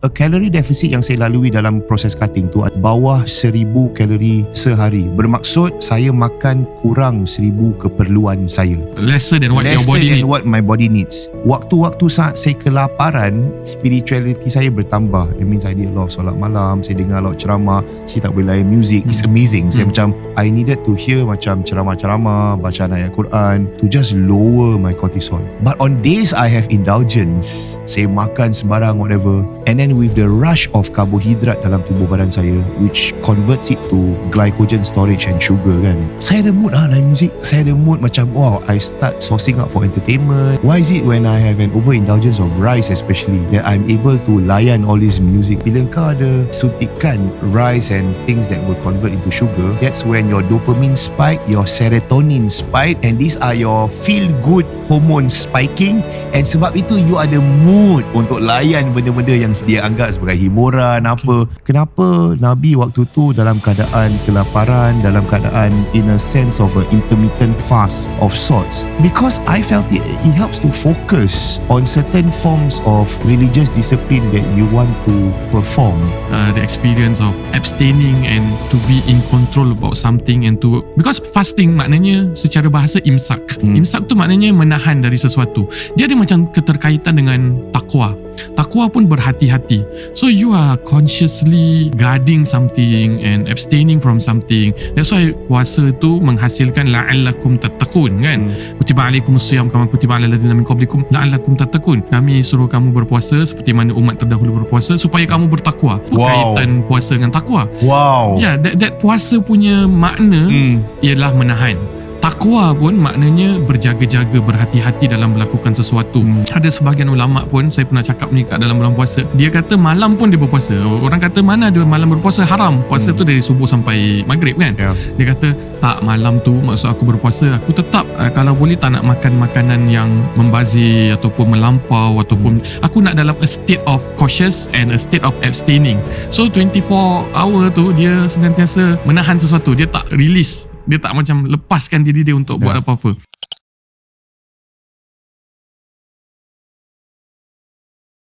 A calorie deficit yang saya lalui dalam proses cutting tu bawah 1000 kalori sehari. Bermaksud saya makan kurang 1000 keperluan saya. Lesser than what your Lesser body than needs. what my body needs. Waktu-waktu saat saya kelaparan, spirituality saya bertambah. That means I did a lot of solat malam, saya dengar a lot ceramah, saya tak boleh layan music. It's Hmm. amazing. Saya Hmm. macam I needed to hear macam ceramah-ceramah, bacaan ayat Quran to just lower my cortisol. But on days I have indulgence, saya makan sembarang whatever, and then with the rush of carbohydrate dalam tubuh badan saya, which converts it to glycogen storage and sugar kan. Saya ada mood lah lain muzik. Saya ada mood macam wow, I start sourcing up for entertainment. Why is it when I have an overindulgence of rice especially that I'm able to layan all this music? Bila kau ada suntikan rice and things that will convert into sugar, that's when your dopamine spike, your serotonin spike and these are your feel good hormones spiking and sebab itu you ada mood untuk layan benda-benda yang dia anggap sebagai hiburan apa. Kenapa Nabi waktu tu dalam keadaan kelaparan, dalam keadaan in a sense of an intermittent fast of sorts? Because I felt it, it helps to focus on certain forms of religious discipline that you want to perform. uh, the experience of abstaining and to be in control about something and to because fasting maknanya secara bahasa imsak. Hmm. Imsak tu maknanya menahan dari sesuatu. Dia ada macam keterkaitan dengan takwa. Takwa pun berhati-hati. So you are consciously guarding something and abstaining from something. That's why puasa tu menghasilkan la'allakum tattaqun kan. Kutiba alaikumus siyam kama kutiba alal ladzina min qablikum la'allakum tattaqun. Kami suruh kamu berpuasa seperti mana umat terdahulu berpuasa supaya kamu bertakwa. Wow. Kaitan puasa dengan takwa. Wow. Ya, yeah, that, that puasa punya makna Hmm. ialah menahan. Takwa pun maknanya berjaga-jaga, berhati-hati dalam melakukan sesuatu. Hmm. Ada sebahagian ulama pun saya pernah cakap ni kat dalam bulan puasa. Dia kata malam pun dia berpuasa. Orang kata mana ada malam berpuasa haram. Puasa Hmm. tu dari subuh sampai maghrib kan. Ya. Dia kata tak malam tu maksud aku berpuasa aku tetap uh, kalau boleh tak nak makan makanan yang membazir ataupun melampau ataupun aku nak dalam a state of cautious and a state of abstaining. So 24 hour tu dia senantiasa menahan sesuatu. Dia tak release. Dia tak macam lepaskan diri dia untuk buat Ya. apa-apa.